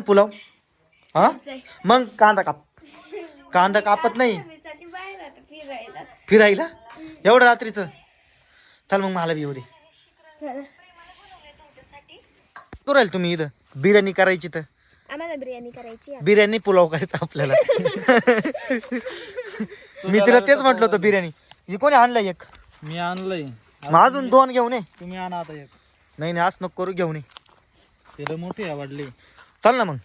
पुलाव. हा? मग कांदा काप. कांदा कापत नाही. फिरायला. फिरायला? एवढं रात्रीचं? चल मग मला बी येऊ दे. चला. करू राहील तुम्ही इथं? बिर्याणी करायची तर आम्हाला बिर्याणी करायची. बिर्याणी पुलाव करायचा आपल्याला. मी तिला तेच म्हटलं होतं बिर्याणी. ही कोणी आणलं एक? मी आणलंय. मग अजून दोन घेऊन ये. तुम्ही आणा आता एक. नाही नाही आज नको करू घेऊन ये. तिला मोठी आवडली चल ना मग.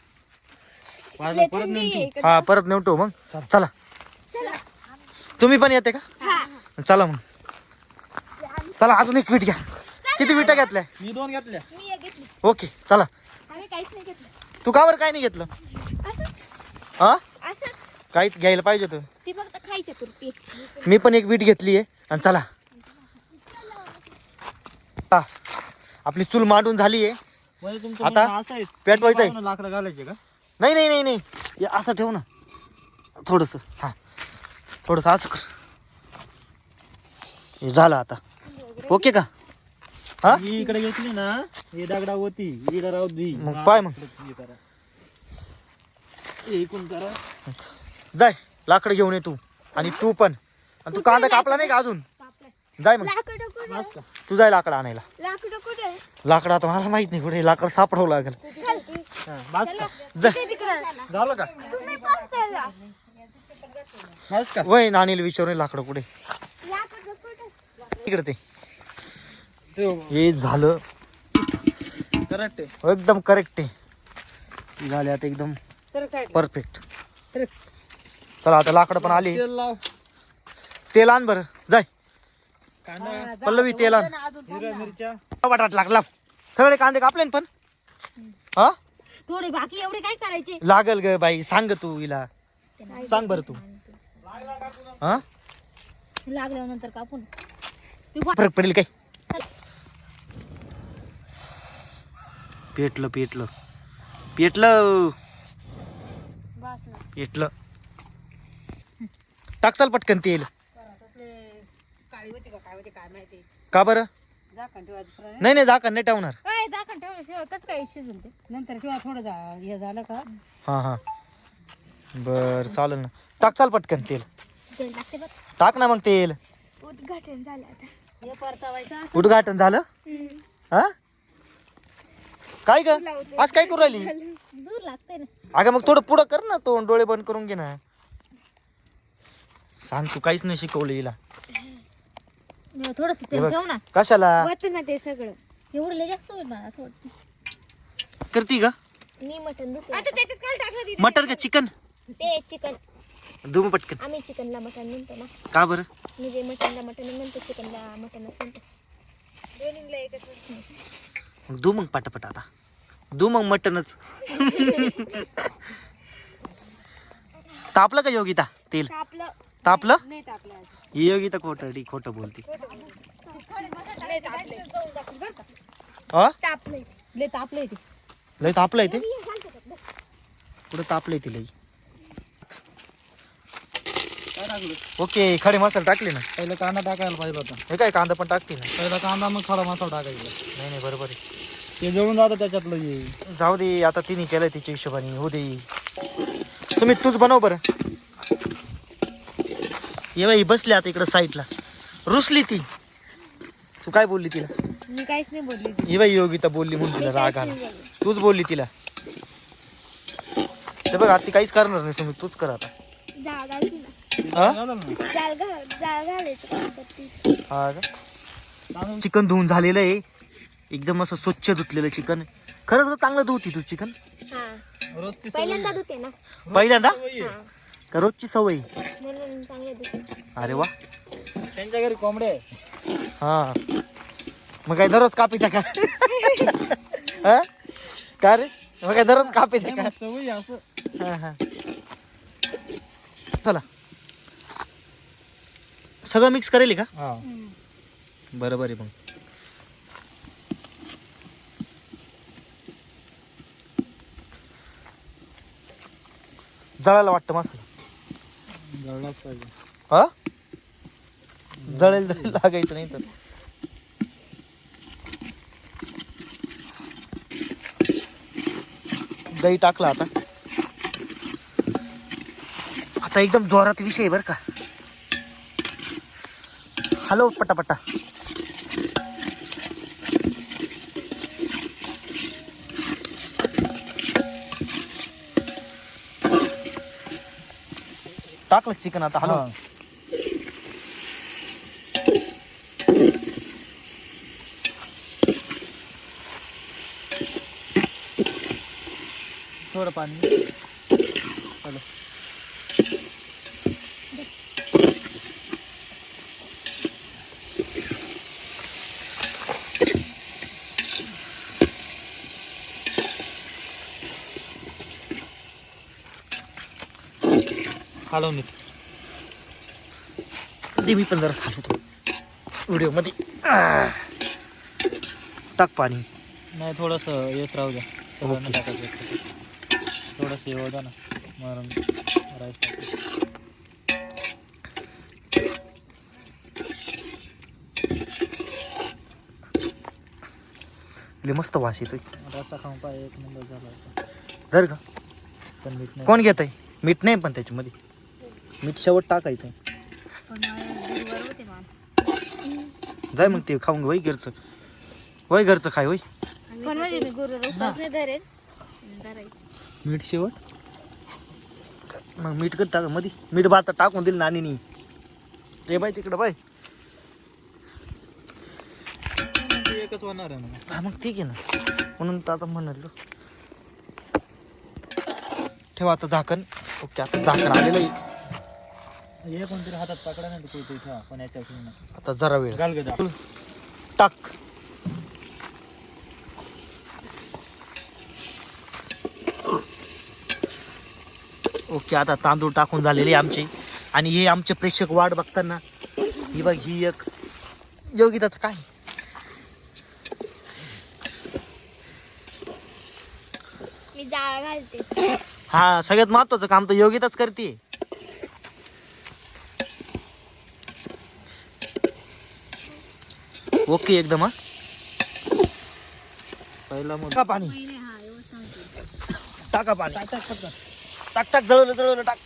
परत नेऊन हा परत नेवतो मग. चला. तुम्ही पण येते का? चला मग. चला अजून एक वीट घ्या. किती विटा घेतल्या? मी दोन घेतल्या. मी एक घेतली. ओके चला. आम्ही काहीच नाही घेतलं. तू का बरं काय नाही घेतलं? असंच. हा? असंच. काही घ्यायला पाहिजे होतं. ती फक्त खायच्या पुरती. मी पण एक वीट घेतली आहे. आणि चला. हा. आपली चूल मांडून झाली आहे. म्हणजे तुमचं आता म्हणणं असं आहे लाकडं घालायचे का? नाही नाही नाही नाही. हे असं ठेव ना. थोडस. हा. थोडस असं कर. हे झालं आता. ओके का? हा? मी इकडे घेतली ना ही दगडा होती. इकडे राहू दी. मग पाय मग. हे करा. हे इकडून करा. जाय. लाकड घेऊन ये तू. आणि तू पण. आणि तू कांदा कापला नाही का अजून? जाय मग. लाकडं तू जाय लाकड आणायला. लाकडं कुठे? लाकड आता मला माहीत नाही कुठे लाकड सापडावं लागेल. हा, बस का? जाय तिकडं. झालं का? तुम्ही पण चला. बस का? वय नाणीला विचारून लाकड कुठे लाकडं कुठे? इकडे ते. ते हे झालं. करेक्ट आहे. एकदम करेक्ट आहे. झाले आता एकदम परफेक्ट चला आता लाकडं पण आली. तेल लाव. तेल आण बरं. जाय. कांदा. पल्लवी तेल आण हिरव्या मिरच्या. बटाट लागला. सगळे कांदे कापले ना पण? हा? थोडे बाकी एवढे काय करायचे? लागल ग बाई सांग तू हिला. सांग बरं तू. हा? लागल्यावर नंतर कापून फरक पडेल काय? पेटलं पेटलं. पेटलं. पेटलं. टाक चाल पटकन तेल. का बरं? नाही? नाही झाकण नाही ठेवणार. काय झाकण ठेवल्याशिवाय कसं काय शिजल ते नंतर किंवा थोडं जा- हे झालं का? हा हा. बर चालेल ना. टाक चाल पटकन तेल. तेल टाकते बघ. टाक ना मग तेल. उद्घाटन झालं आता. हे परतावायचं उद्घाटन झालं? हा? काय ग? आज काय करू राहिली? दूर लागते ना. अगं मग थोडं पुढं कर ना तोंड डोळे बंद करून घे ना. सांग तू काहीच नाही शिकवलं हिला. थोडस तेल. ठेव ना. कशाला? वत ना ते सगळं. एवढं लय जास्त होईल मला असं वाटतं. करती का? मी मटन आता त्याच्यात काय टाकलं मटर का चिकन? ते चिकन. धुम पटकन. आम्ही चिकनला मटन म्हणतो ना. का बरं? मी जे मटनला मटन म्हणतो चिकनला मटनच म्हणतो. दोन्हीला एकच मग धु मग पटापट आता. धु मग मटनच तापलं का योगिता? तेल? आपलं तापलं. तापलं? ही योगिता खोटं खोटं बोलती. लय तापलंय ते लय तापलंय ते. कुठं तापलंय ते लई ओके खडे मसाले टाकले ना. पहिला कांदा टाकायला पाहिजे होता. हे काय कांदा पण टाकते ना? पहिला कांदा मग खडा मसाला टाकायचा. नाही नाही बरोबर आहे. ते जळून जातं त्याच्यातलं हे. जाऊ दे आता तिने केलंय तिच्या हिशोबाने. हो दे. तुम्ही तूच बनव बरं. ये बाई बसली आता इकडं साईडला. रुसली ती. तू काय बोलली तिला? मी काहीच नाही बोलली ये बाई योगिता बोलली म्हणून तिला राग आला. तूच बोलली तिला. ते बघ आता ती काहीच करणार नाही तुम्ही तूच कर आता. जाळ घालती ना. हा? झालं ना जाळ घाल जाळ घालायचं हा का? तांदूळ चिकन धुवून झालेलं आहे. एकदम असं स्वच्छ धुतलेलं चिकन. खरंच तर चांगलं धुती तू चिकन. हा. रोजची पहिल्यांदा धुते ना. पहिल्यांदा. का रोजची सवय. म्हणून चांगले अरे वा. त्यांच्या घरी कोंबडे. हा. मग काय दररोज कापी का? हा? का रे? मग काय दररोज कापी का? सवय असं. हा हा. चला. सगळं मिक्स करेल का? हा. बरोबर आहे मग. जळायला वाटतं मसाला. जळलाच पाहिजे. हा? जळेल जळेल लागायचं नाही तर. दही टाकला आता. आता एकदम जोरात विषय आहे बरं का. हॅलो पटापटा. टाकलं चिकन आता हॅलो हा. थोडं पाणी मी दे मी पण जरा सांगतो. व्हिडिओमध्ये. टाक पाणी. नाही थोडंसं येत राहू द्या. नाही टाकायचं थोडंसं ना. मरण राईस मस्त वास येतोय. रस्सा खाऊन पाय एक नंबर झाला. धर का पण मीठ कोण घेत आहे मीठ नाही पण त्याच्यामध्ये. मीठ शेवट टाकायचं. जाय मग ते खाऊन वय घरचं. वय घरचं खाय वय. पण म्हणजे मी गुरुवार उपास नाही धरेल धरायचं मीठ शेवट? मग मीठ कधी टाकमध्ये मीठ भात टाकून दिलं नानीनी. ते बाय तिकडं बाय. एकच होणार आहे ना. हा मग ठीक आहे ना. म्हणून तर आता म्हणालो. ठेवा आता झाकण. ओके आता झाकण आलेलं आहे. हे कोणतरी हातात पकडा नाही पण याच्या आता जरा वेळ. घाल गे दाब. टाक. ओके आता तांदूळ टाकून झालेले आमचे. आणि हे आमचे प्रेक्षक वाट बघताना ही बघ ही एक योगिता काय? मी जाळ घालते. हा सगळ्यात महत्वाचं काम तर योगिताच करते ओके एकदम हा. पहिला मग टाका पाणी. टाका पाणी. टाक टाक जळवलं जळवलं टाक.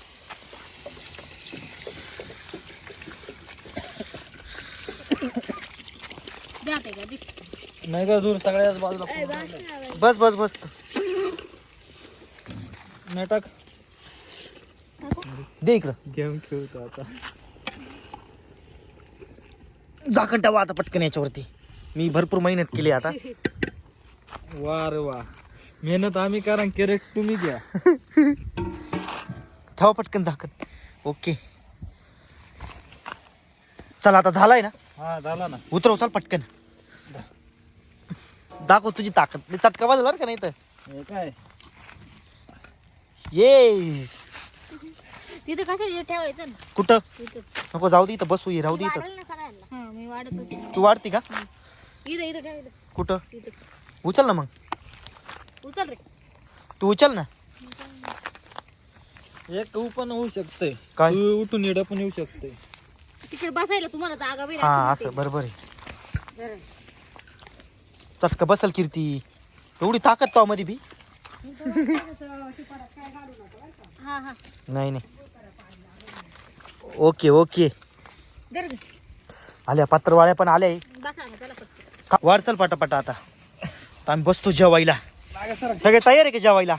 नाही का दूर सगळ्याच बाजूला. बस बस. बस नाही टाक? दे इकडं. गेम खेळतो आता. झाकण टावा आता पटकन याच्यावरती. मी भरपूर मेहनत केली आता. वा रे वा. मेहनत आम्ही करा करेक्ट तुम्ही द्या. ठेवा पटकन झाकण. ओके. चला आता झालाय ना? हा झाला ना. उतरव चल पटकन. दाखव तुझी ताकद. मी चटका वाजला बरं का नाही तर? हे काय? येस तिथं कशाला ठेवायचं ना? कुठं? तिथं नको जाऊ दे इथं बसू ये राहू दे इथं वाढेल ना सगळ्यांना. हा मी वाढत होते. तू वाढती का? इथं इथं ठेव इथं. कुठं? इथं. उचल ना मग. उचल रे. तू उचल ना. एक ऊ पण होऊ शकतंय. काय? तू उठून येडं पण येऊ शकतंय. तिकडे बसायला तुम्हाला जागा बी हा असं बरोबर आहे. चटका बसल कीर्ती. एवढी ताकद तो मध्ये बी. हा हा नाही नाही. Okay okay. दर गे. आल्या पत्रवाळ्या पण आल्या. बसा ना त्याला फक्त. का- वाढ चल पटापटा आता. आता आम्ही बसतो जेवायला. सगळे तयार आहे का जेवायला?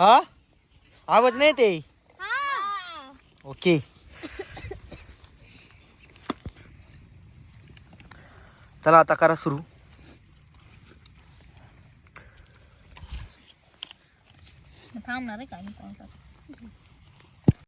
हा? आवाज नाही ते हा. ओके. चला आता करा सुरू. थांबणार आहे का मी कोणता?